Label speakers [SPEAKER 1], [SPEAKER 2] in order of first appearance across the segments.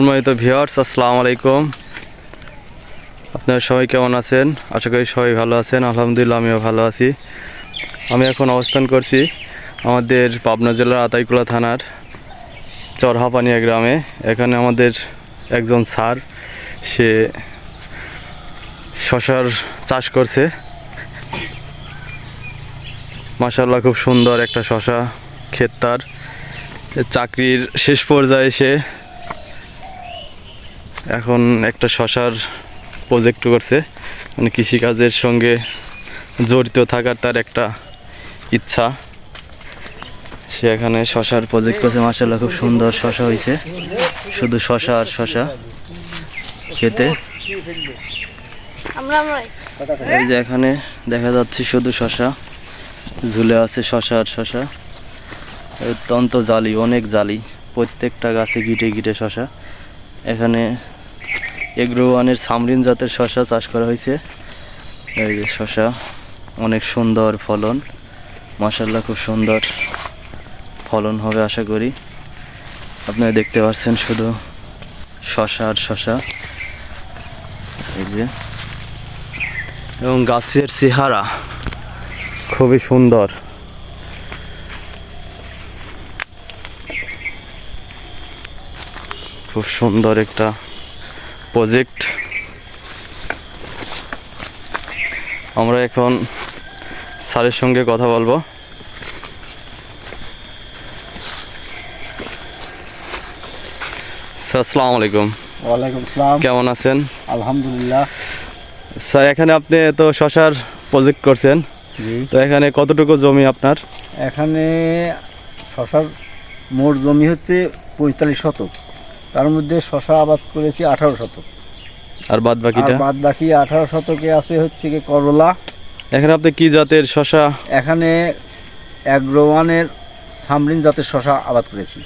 [SPEAKER 1] সম্মানিত ভিউয়ার্স, আসসালামু আলাইকুম। আপনারা সবাই কেমন আছেন? আশা করি সবাই ভালো আছেন। আলহামদুলিল্লাহ, আমিও ভালো আছি। আমি এখন অবস্থান করছি আমাদের পাবনা জেলার আতাইকুলা থানার চরহাপানিয়া গ্রামে। এখানে আমাদের একজন স্যার, সে শশার চাষ করছে। মাশাল্লাহ খুব সুন্দর একটা শশা, ক্ষেত তার। চাকরির শেষ পর্যায়ে এসে এখন একটা শশার প্রজেক্ট করছে। মানে কৃষিকাজের সঙ্গে জড়িত থাকার তার একটা ইচ্ছা। সে এখানে শশার প্রজেক্ট করছে। মাসাল্লাহ খুব সুন্দর শশা হয়েছে। শুধু শশা আর শশা খেতে। এই যে এখানে দেখা যাচ্ছে শুধু শশা। ঝুলে আছে শশা আর শশা। অত্যন্ত জালি অনেক জালি। প্রত্যেকটা গাছে গিটে গিটে শশা। এখানে এগ্রো ওয়ানের সামরিন জাতের শশা চাষ করা হয়েছে। এই যে শশা অনেক সুন্দর ফলন। মাসাল্লাহ খুব সুন্দর ফলন হবে আশা করি। আপনারা দেখতে পাচ্ছেন শুধু শশা আর শশা এই যে। এবং গাছের চেহারা খুবই সুন্দর। খুব সুন্দর একটা প্রজেক্ট। আমরা এখন স্যারের সঙ্গে কথা বলব। স্যার আসসালামু আলাইকুম।
[SPEAKER 2] ওয়ালাইকুম আসসালাম
[SPEAKER 1] কেমন আছেন?
[SPEAKER 2] আলহামদুলিল্লাহ।
[SPEAKER 1] স্যার এখানে আপনি তো শশার প্রজেক্ট করছেন। তো এখানে কতটুকু জমি আপনার?
[SPEAKER 2] এখানে শশার মোট জমি হচ্ছে পঁয়তাল্লিশ শতক। তার মধ্যে শশা আবাদ করেছি আঠারো শতক।
[SPEAKER 1] আর বাদ বাকিটা
[SPEAKER 2] বাদ বাকি আঠারো শতকে আছে হচ্ছে কি করলা।
[SPEAKER 1] এখানে আপনি কি জাতের শশা?
[SPEAKER 2] এখানে অ্যাগ্রোওয়ানের সামরিন জাতের শশা আবাদ করেছি।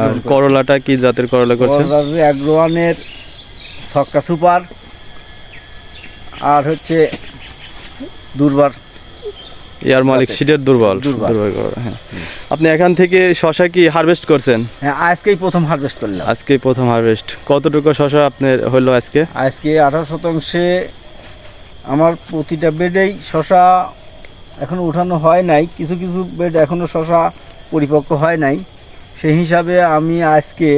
[SPEAKER 1] আর করলাটা কি জাতের করলা করছেন?
[SPEAKER 2] অ্যাগ্রোওয়ানের ছক্কা সুপার। আর হচ্ছে দুর্বার
[SPEAKER 1] ইয়ার মালিক। সিটের দুর্বল
[SPEAKER 2] দুর্বল।
[SPEAKER 1] হ্যাঁ। আপনি এখান থেকে শশা কি হারভেস্ট করছেন?
[SPEAKER 2] হ্যাঁ আজকেই প্রথম হারভেস্ট করলাম।
[SPEAKER 1] আজকে প্রথম হারভেস্ট কতটুকু শশা আপনার হলো আজকে?
[SPEAKER 2] আজকে আঠারো শতাংশে আমার প্রতিটা বেডেই শশা এখনও উঠানো হয় নাই। কিছু কিছু বেড এখনও শশা পরিপক্ক হয় নাই। সেই হিসাবে আমি আজকে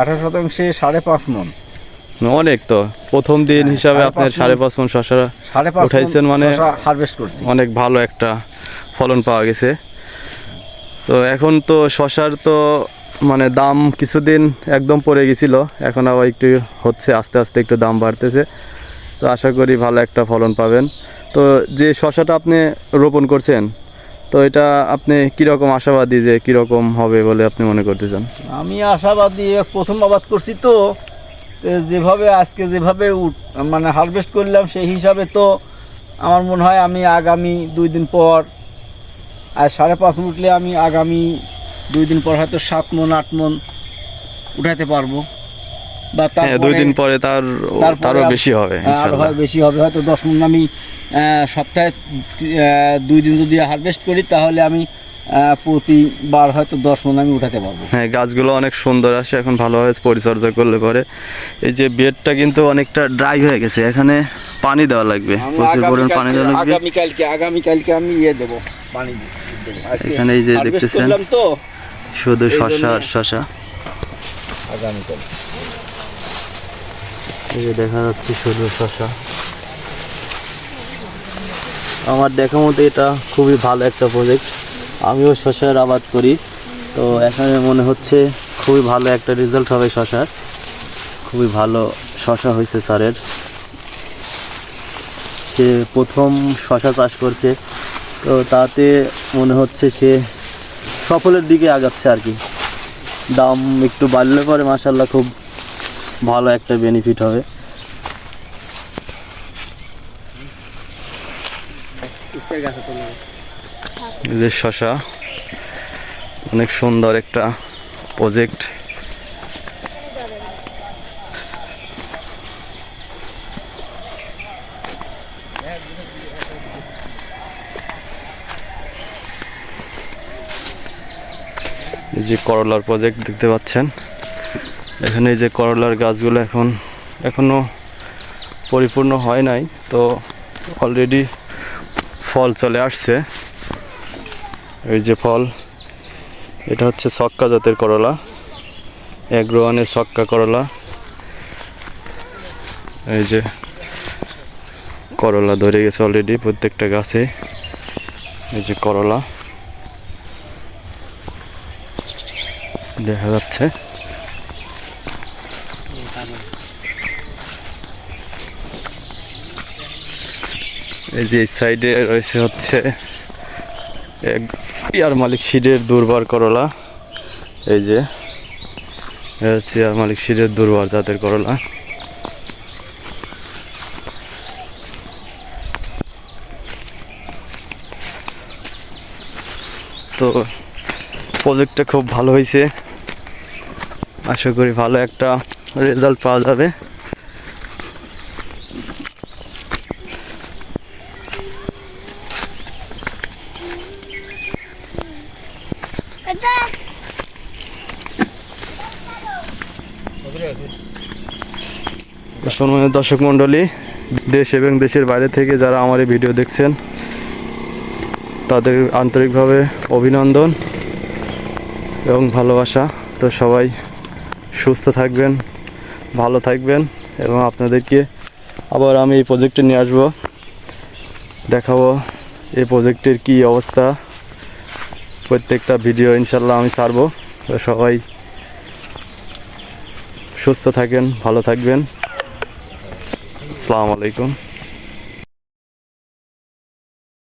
[SPEAKER 2] আঠারো শতাংশে সাড়ে পাঁচ মন
[SPEAKER 1] অনেক তো। প্রথম দিন
[SPEAKER 2] হ্যাঁ,
[SPEAKER 1] হিসাবে আপনার সাড়ে পাঁচ মন শশা উঠাইছেন মানে
[SPEAKER 2] হারভেস্ট করছি।
[SPEAKER 1] অনেক ভালো একটা ফলন পাওয়া গেছে। তো এখন তো শশার তো মানে দাম কিছুদিন একদম পড়ে গেছিল এখন আবার একটু হচ্ছে আস্তে আস্তে একটু দাম বাড়তেছে। তো আশা করি ভালো একটা ফলন পাবেন। তো যে শশাটা আপনি রোপণ করছেন তো এটা আপনি কীরকম আশাবাদী যে কীরকম হবে বলে আপনি মনে করতে চান
[SPEAKER 2] আমি আশাবাদী প্রথম আবাদ করছি তো যেভাবে আজকে যেভাবে মানে হারভেস্ট করলাম সেই হিসাবে তো আমার মনে হয় আমি আগামী দুই দিন পর আর সাড়ে পাঁচ মণ উঠলে আমি আগামী দুই দিন পর হয়তো সাত মন আট মন উঠাতে পারব। বা
[SPEAKER 1] হ্যাঁ দুই দিন পরে তার তারও বেশি হবে
[SPEAKER 2] হ্যাঁ, আরও
[SPEAKER 1] ইনশাল্লাহ।
[SPEAKER 2] বেশি হবে। হয়তো দশ মন আমি সপ্তাহে দুই দিন যদি হারভেস্ট করি তাহলে আমি প্রতিবার হয়তো দশ মন আমি উঠাতে পারব।
[SPEAKER 1] হ্যাঁ গাছগুলো অনেক সুন্দর আসে এখন ভালোভাবে পরিচর্যা করলে পরে। এই যে বেডটা কিন্তু অনেকটা ড্রাই হয়ে গেছে এখানে পানি দেওয়া লাগবে প্রচুর পরিমাণ পানি দেওয়া লাগবে।
[SPEAKER 2] আগামীকালকে আগামীকালকে আমি ইয়ে দেবো পানি
[SPEAKER 1] এখানে এই যে দেখতেছেন। শুধু শশা আর শশা।
[SPEAKER 2] আগামীকাল
[SPEAKER 1] এই যে দেখা যাচ্ছে শুধু শশা। আমার দেখা মতো এটা খুবই ভালো একটা প্রজেক্ট আমিও শশার আবাদ করি। তো এখানে মনে হচ্ছে খুবই ভালো একটা রেজাল্ট হবে শশার খুবই ভালো শশা হয়েছে স্যারের। সে প্রথম শশা চাষ করছে। তো তাতে মনে হচ্ছে সে সফলের দিকে আগাচ্ছে আর কি। দাম একটু বাড়লে পরে মাসাল্লাহ খুব ভালো একটা বেনিফিট হবে। যে শশা, অনেক সুন্দর একটা প্রজেক্ট এই যে করলার প্রজেক্ট দেখতে পাচ্ছেন। এখানে এই যে করলার গাছগুলো এখন, এখনও পরিপূর্ণ হয় নাই, তো অলরেডি ফল চলে আসছে। এই যে ফল, এটা হচ্ছে ছক্কা জাতের করলা, এগ্রোয়ানের ছক্কা করলা, এই যে করলা ধরে গেছে অলরেডি প্রত্যেকটা গাছে, এই যে করলা, দেখা যাচ্ছে। এই যে সাইডে রয়েছে হচ্ছে এক ইয়ার মালিক সিডের দুর্বার করলা। এই যে হচ্ছে মালিক সিডের দুর্বার জাতের করলা। তো প্রজেক্টটা খুব ভালো হয়েছে। আশা করি ভালো একটা রেজাল্ট পাওয়া যাবে। সম্মানিত দর্শক মণ্ডলী, দেশ এবং দেশের বাইরে থেকে যারা আমার এই ভিডিও দেখছেন, তাদের আন্তরিকভাবে অভিনন্দন এবং ভালোবাসা। তো সবাই সুস্থ থাকবেন, ভালো থাকবেন এবং আপনাদেরকে আবার আমি এই প্রজেক্টে নিয়ে আসব। দেখাবো এই প্রজেক্টের কি অবস্থা। প্রত্যেকটা ভিডিও ইনশাল্লাহ আমি ছাড়বো। সবাই সুস্থ থাকেন ভালো থাকবেন। আসসালামু আলাইকুম।